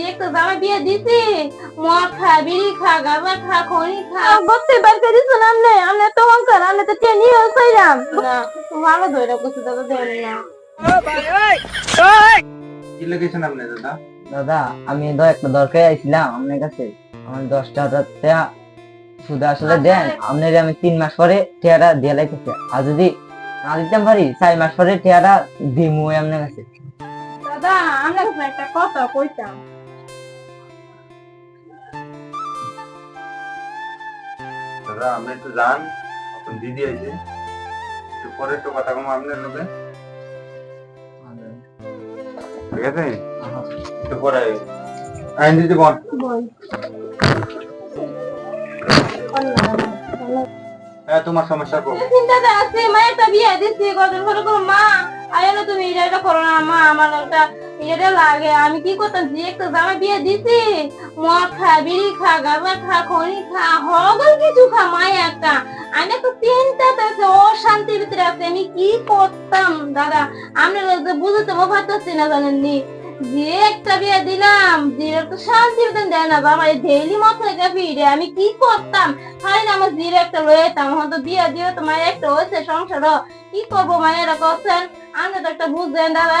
যে একটা জামা বিয়ে দিছি মদ খা বিড়ি খা গাঁজা খা। খনি খা বলতে বাড়তে দিছো না তো অঙ্কার তো টেনি না ভালো ধরে বসে দাদা দেন না। কি লেগেছেন আপনি দাদা? দাদা আমি তো একটা দরকারে আইছিলাম আপনার কাছে। আমার দশটা হাজার টাকা শুধু আসলে দেন। আপনার আমি তিন মাস পরে টিয়াটা দিয়ে লাইতেছে আর যদি না দিতে পারি চার মাস পরে টিয়াটা দিমু আপনার কাছে। দাদা আমরা একটা কথা কইতাম। দাদা আপনি একটু যান এখন দিদি আছে একটু পরে একটু কথা কম আপনার লোকে ঠিক আছে? একটু পরে আইন দিদি বল। হ্যাঁ তোমার সমস্যা কো। চিন্তাতে আছে মায়েরটা বিয়ে দিচ্ছি কদিন পরে মা আয় তুমি এটা এটা করো না মা আমার একটা লাগে। আমি কি করতাম? যে একটা জামা বিয়ে মদ খা, বিড়ি খা গাঁজা খা খনি খা, হগল কিছু খা, মায় একটা। আমি তো আছে অশান্তির ভিতরে আছে। আমি কি করতাম, দাদা? আমি বুঝতে পারতেছি না জানেননি। যে একটা বিয়ে দিলাম, যে বেতন দেয় না বাবা এই ডেইলি ফিরে আমি কি করতাম? হয় না আমার জিরে একটা লয়ে যেতাম হয়তো বিয়ে দিয়ে তো মায়ের একটা হয়েছে সংসার কি করব মায়েরা করছেন আপনি তো একটা বুঝছেন দাদা।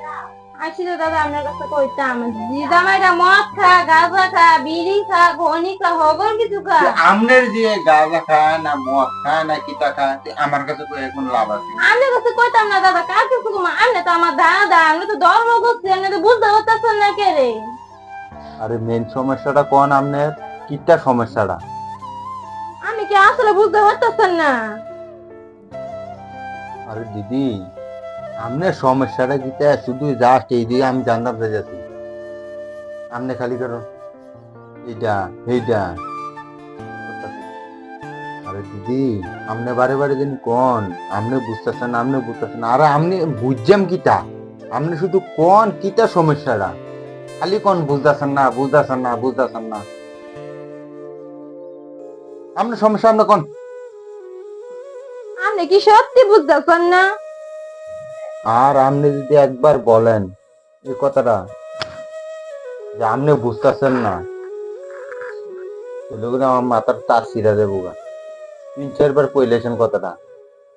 আইসি তো দাদা আপনার কাছে কইতাম মদ খা গাঁজা খা বিড়ি খা ঘনি খা কিছু খা। আমনের যে গাঁজা খায় না মদ খায় না কিতা তে আমার কাছে কই এখন লাভ আছে। আমি কাছে কইতাম না দাদা কার কাছে কইতাম আমি তো আমার দাদা আমি তো ধর্ম করছি আমি তো বুঝতে পারতেছেন না কে রে। আরে মেন সমস্যাটা কোন আমনের কিটা সমস্যাটা? আমি কি আসলে বুঝতে পারতেছেন না? আরে দিদি আমনের সমস্যাটা কিটা শুধু জাস্ট এই দিয়ে আমি জানতাম পেয়ে যাচ্ছি। আমনে খালি করো। এইটা এইটা। আরে দিদি আমনে বারে বারে যেন কোন? আমনে বুঝতেছেন আমনে বুঝতেছেন আরে আমনে বুঝছেন কিটা? আমনে শুধু কোন, কিটা সমস্যাটা? খালি কোন বুঝতেছেন না বুঝতেছেন না বুঝতেছেন না। আমনে সমস্যা আমনে কোন? আপনি কি সত্যি বুঝতেছেন না? আর আপনি যদি একবার বলেন এই কথাটা যে আপনি বুঝতেছেন না আমার মাথার তার ছিঁড়া দেবো। তিন চারবার কইলেছেন কথাটা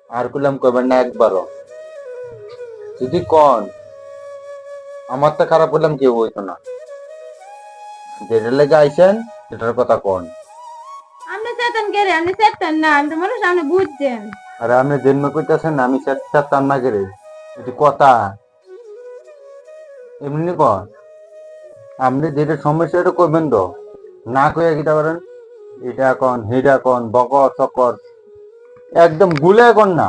আর কইলাম কইবেন না একবারও। যদি কন আমার তো খারাপ করলাম কেউ হইতো না। যেটা লেগে আইছেন সেটার কথা কন। আপনি চেতেন কে রে? আপনি চেতেন না আমি তো মানুষ আপনি বুঝছেন। আরে আপনি জন্ম করতেছেন আমি চাচ্ছার না করে এটি কথা। এমনি কর। আপনি যেটা সমস্যা এটা করবেন তো। না কিটা করেন? এটা কন কন বকর চকর। একদম গুলে কর না।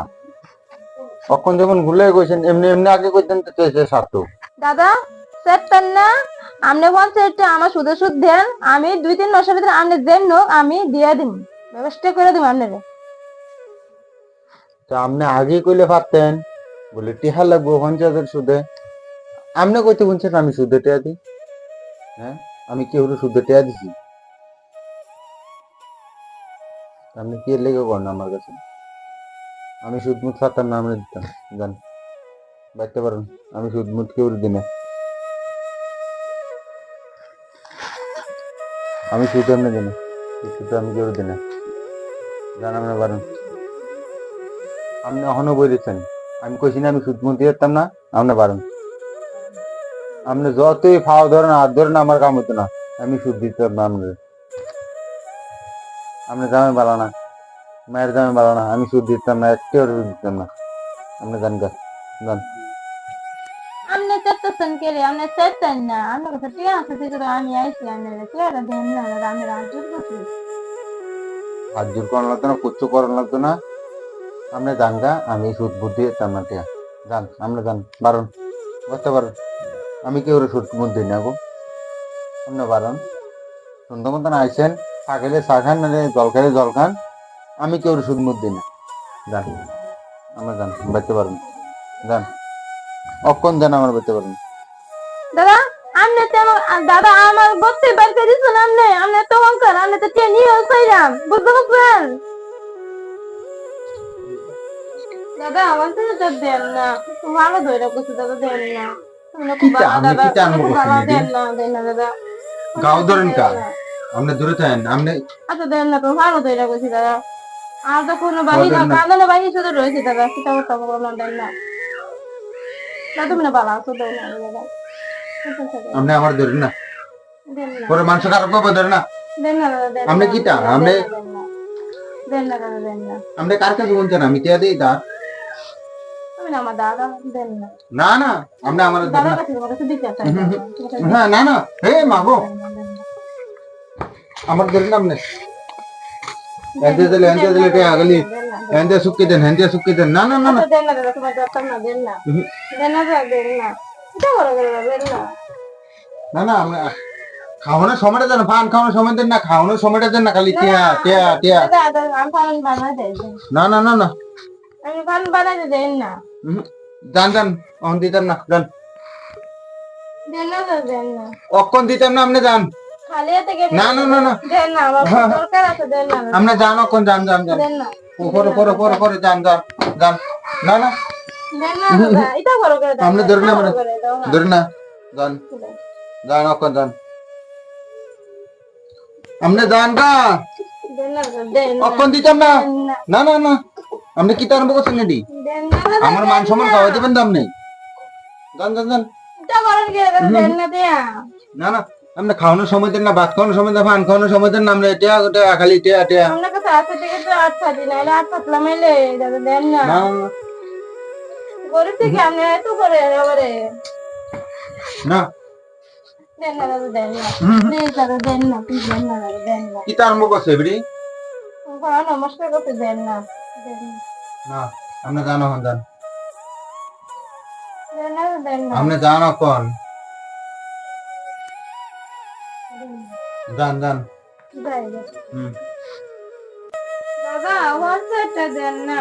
তখন যখন গুলে কইছেন এমনি এমনি আগে কইতেন তো চেয়েছে সাতো দাদা না। আপনি পঞ্চায়েতটা আমার সুদে সুদ দেন। আমি দুই তিন মাসের ভিতরে আপনি দেন নোক আমি দিয়ে দিন ব্যবস্থা করে দিব আপনারে। তো আপনি আগে কইলে পারতেন। বলে, টিহা লাগবো পঞ্চায়েতের সুদে। আপনি কইতে বলছেন আমি সুদে টিয়া দিই। হ্যাঁ? আমি কি হলো সুদে টিয়া দিছি? আপনি কি লেগে করেন আমার কাছে? আমি সুদ মুট পারতাম না আমি দিতাম, জান। বাইতে পারেন, আমি সুদ মুট কেউ দিই না। আমি সুদ এমনি দিই না, এই সুদ আমি কেউ দিই না। জান আপনি পারেন। আপনি এখনও বলেছেন আমি কইছি না আমি সুদ দিয়ে দিতাম না আপনি পারেন। আপনি যতই ফাও ধরেন হাত ধরেন আমার কাম হতো না। আমি সুদ দিতাম না আপনার আপনি দামে ভালো না। মায়ের দামে ভালো না। আমি সুদ দিতাম না একটিও সুদ দিতাম না। আপনি জান গা জান আপনি চেতেছেন কে রে? আপনি চেতেন না। আপনার কাছে টিয়া আছে ঠিক আছে আমি আইছি আপনারে টিয়াটা দেন না আমি রাজুর কাছে হাত জোর করানো লাগতো না কুচ্ছু করানো লাগতো না। আপনি জান গা আমি সুদ বুদ্ধি দিতাম না টিয়া। জান আপনি জান বারণ। বুঝতে পারেন আমি কেউ সুদ দিই না গো। আপনি বারণ। সুন্দর মতন আইসেন খেলে চা খান নাহলে জল খেলে জল খান। আমি কেউ সুদ দিই না। যান আমরা যান বাড়তে পারবেন যান অক্ষণ যান আমার বাড়তে পারবেন দাদা আমনে তো আমার আ, দাদা আমার বত্তি বাড়িতে দিছেন আমনে। আমনে তো অঙ্কার আমনে তো টেনি হইলাম বুঝতে পারছেন? দাদা আমার তো এটা দেন না। ভালো ধরে দাদা দেন না। গাও ধরেন কা? আপনি দূরে থাকেন আপনি আচ্ছা দেন না তুমি ভালো ধরে করছি দাদা। আর তো কোনো বাড়ি না দেন না। বাড়ি শুধু রয়েছে দাদা সেটা কোনো দেন না। না তুমি না ভালো আছো দেন না দাদা। আচ্ছা, আচ্ছা, দেন। আপনি আমার ধরেন না। পরে মানুষ খারাপ করব না? দেন না দাদা আপনি কিটা? দেন না, আপনি- দেন না, দাদা দেন না। আপনি কার কাছে বলছেন? আমি টিয়া দিই তার। আমি না আমার দাদা দেন না। না না আমার দাদার না কাছে তোমার কাছে দিতে চাই? হ্যাঁ না না হে মাগো দেন দেন না। আমার ধরেন না আপনি এনতে দিলে এনতে দিলে টিয়া গলি এনতে সুক্কি দেন এনতে সুক্কি দেন। না না না না। আচ্ছা, দেন না দাদা তোমার দরকার না দেন না। দেন না দাদা দেন না। এটা বড় করে দেন না। না না আমরা খাওয়ানোর সময়টা দেন পান খাওয়ানোর সময় দেন না খাওয়ানোর সময়টা দেন না খালি টিয়া টিয়া টিয়া। দাদা দাদা না না না না। আমি পান বানাই দেন না। যান যান অহন দিতেন না যান দেন না অক্ষণ আপনি যান না না না না। আমার যান অক্ষণ যান যান যান দেন না। পরে পরে পরে পরে যান যান যান না না। না আপনি মানে। ধরে না যান যান অক্ষণ যান আপনি যান গা দিতাম না। না। না না আপনি কি তার করছেন এটি দেন না দাদা, আমার মান সম্মান খাওয়াই দেবেন এটা বড় করে দাদা, দেন না না না আপনি খাওয়ানোর সময় দেন না ভাত খাওয়ানোর সময় দেন পান খাওয়ানোর সময় দেন না আপনি এটা ওটা খালি এটা এটা। আপনার কাছে আছে থেকে তো আট পাতলা মেলে দাদা দেন না। গরিব থেকে এত করে না। দেন না দাদা দেন না। প্লিজ দাদা দেন না প্লিজ দেন না দাদা দেন না। কি তার মুখ আছে নমস্কার করতে দেন না। দেন না। আপনি জানো হন যান আপনি জানো কোন? দেন না। যান। হুম। দাদা হোয়াটসঅ্যাপটা দেন না।